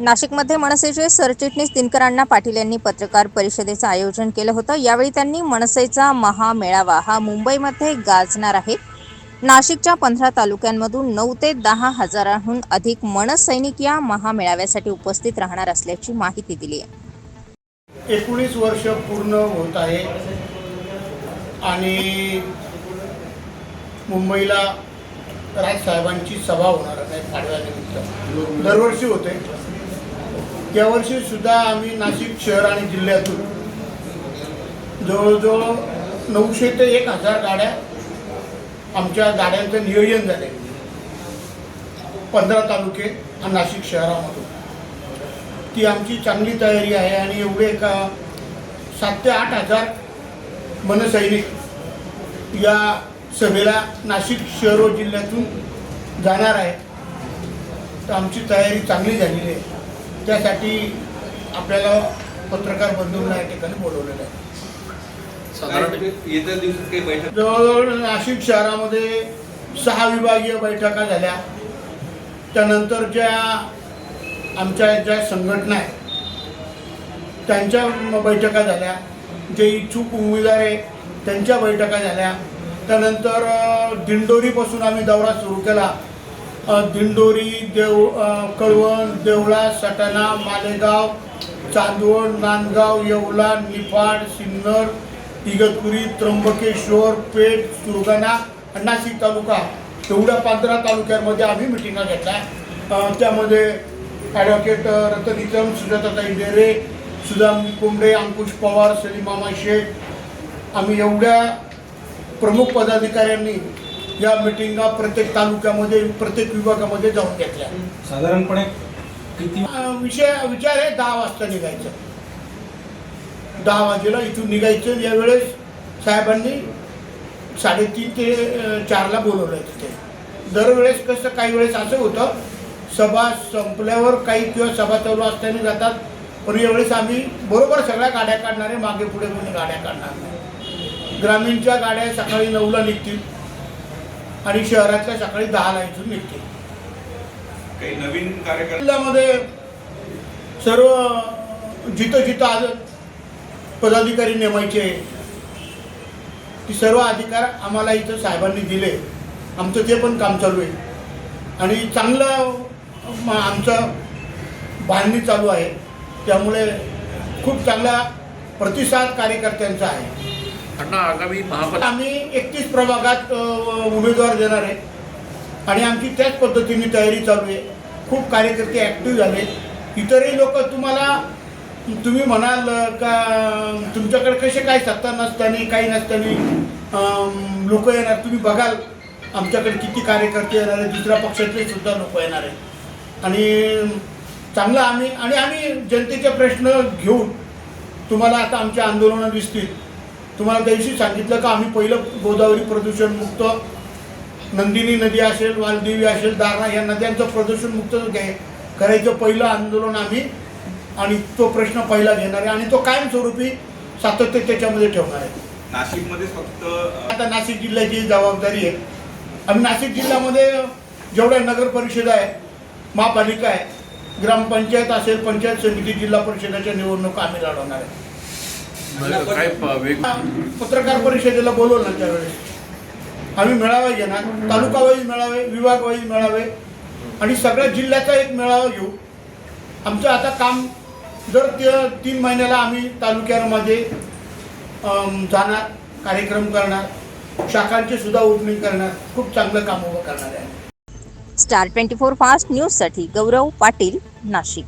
नाशिकमध्ये मनसेचे सरचिटणीस दिनकरांना पाटील यांनी पत्रकार परिषदेचं आयोजन केलं होतं. यावेळी त्यांनी मनसेचा महामेळावा हा मुंबईमध्ये गाजणार आहे. नाशिकच्या पंधरा तालुक्यांमधून नऊ ते दहा हजारांहून अधिक मनसैनिक या महामेळाव्यासाठी उपस्थित राहणार असल्याची माहिती दिली आहे. एकोणीस वर्ष पूर्ण होत आहे आणि मुंबईला राजसाहेबांची सभा होणार आहे दरवर्षी होते. यावर्षी सुद्धा आम्ही नाशिक शहर आणि जिल्ह्यातून जवळजवळ नऊशे ते एक हजार गाड्या आमच्या गाड्यांचं नियोजन झाले पंधरा तालुके आणि नाशिक शहरामधून. ती आमची चांगली तयारी आहे आणि एवढे का सात ते आठ हजार मनसैनिक या सभेला नाशिक शहर व जिल्ह्यातून जाणार आहे तर आमची तयारी चांगली झालेली आहे. त्यासाठी आपल्याला पत्रकार बंधूंना या ठिकाणी बोलवलेलं आहे. साधारण येत्या दिवसात काही बैठक जवळजवळ नाशिक शहरामध्ये सहा विभागीय बैठका झाल्या. त्यानंतर ज्या आमच्या ज्या संघटना आहेत त्यांच्या म- बैठका झाल्या. जे इच्छुक उमेदवार आहे त्यांच्या बैठका झाल्या. त्यानंतर दिंडोरीपासून आम्ही दौरा सुरू केला. दिंडोरी देव कळवण देवळा सटाणा मालेगाव चांदवड नांदगाव येवला निफाड सिन्नर इगतपुरी त्र्यंबकेश्वर पेठ सुरगाणा नाशिक तालुका. एवढ्या पंधरा तालुक्यांमध्ये आम्ही मिटिंगा घेतल्या. त्यामध्ये ॲडव्होकेट रतनितम सुजाताताई डेरे सुदाम कोंबडे अंकुश पवार सलीमामा शेख. आम्ही एवढ्या प्रमुख पदाधिकाऱ्यांनी या मिटिंगा प्रत्येक तालुक्यामध्ये प्रत्येक विभागामध्ये जाऊन घेतल्या. साधारणपणे किती विषय विचार आहे दहा वाजता निघायचं. दहा वाजेला इथून निघायचं. यावेळेस साहेबांनी साडेतीन ते चारला बोलवलं तिथे. दरवेळेस कसं काही वेळेस असं होतं सभा संपल्यावर काही किंवा सभा चालू असताना जातात पण यावेळेस आम्ही बरोबर सगळ्या गाड्या काढणारे मागे पुढे कोणी गाड्या काढणार नाही. ग्रामीणच्या गाड्या सकाळी नऊला निघतील. आणि शहरातल्या सकाळी दहाला इथून निघतील काही नवीन कार्यक्रम? जिल्ह्यामध्ये सर्व जिथं जिथं आज पदाधिकारी नेमायचे ती सर्व अधिकार आम्हाला इथं साहेबांनी दिले. आमचं ते पण काम चालू आहे. आणि चांगलं आमचं बांधणी चालू आहे. त्यामुळे खूप चांगला प्रतिसाद कार्यकर्त्यांचा आहे. अण्णा आगामी महापालिका आम्ही एकतीस प्रभागात उमेदवार देणार आहे. आणि आमची त्याच पद्धतीने तयारी चालू आहे. खूप कार्यकर्ते ॲक्टिव्ह झाले. इतरही लोक तुम्हाला तुम्ही म्हणाल का तुमच्याकडे कसे काय सत्ता नसताना काही नसताना लोक येणार तुम्ही बघाल. आमच्याकडे किती कार्यकर्ते येणार आहे दुसऱ्या पक्षातले सुद्धा लोक येणार आहे आणि चांगलं आम्ही आणि आम्ही जनतेचे प्रश्न घेऊन तुम्हाला आता आमच्या आंदोलनं दिसतील. तुम्हाला त्या दिवशी सांगितलं का आम्ही पहिलं गोदावरी प्रदूषणमुक्त नंदिनी नदी असेल वालदेवी असेल दारणा या नद्यांचं प्रदूषणमुक्त घ्याय करायचं पहिलं आंदोलन आम्ही आणि तो प्रश्न पहिला घेणार आहे. आणि तो कायमस्वरूपी सातत्य त्याच्यामध्ये ठेवणार आहे. नाशिकमध्ये फक्त आता नाशिक जिल्ह्याची जबाबदारी आहे. आम्ही नाशिक जिल्ह्यामध्ये जेवढ्या नगर परिषद आहे महापालिका आहे ग्रामपंचायत असेल पंचायत समिती जिल्हा परिषदेच्या निवडणुका आम्ही लढवणार आहे. काय प- वेग पत्रकार परिषदेला बोलवलं ना त्यावेळेस. आम्ही मेळावा घेणार तालुका वाईज मेळावे विभाग वाईज मेळावे आणि सगळ्या जिल्ह्याचा एक मेळावा घेऊ. आमचं आता काम दर ते- तीन महिन्याला आम्ही तालुक्यांमध्ये जाणार कार्यक्रम करणार शाखांची सुद्धा ओपनिंग करणार खूप चांगलं काम उभं करणार आहे. स्टार ट्वेंटी फोर फास्ट न्यूजसाठी गौरव पाटील नाशिक.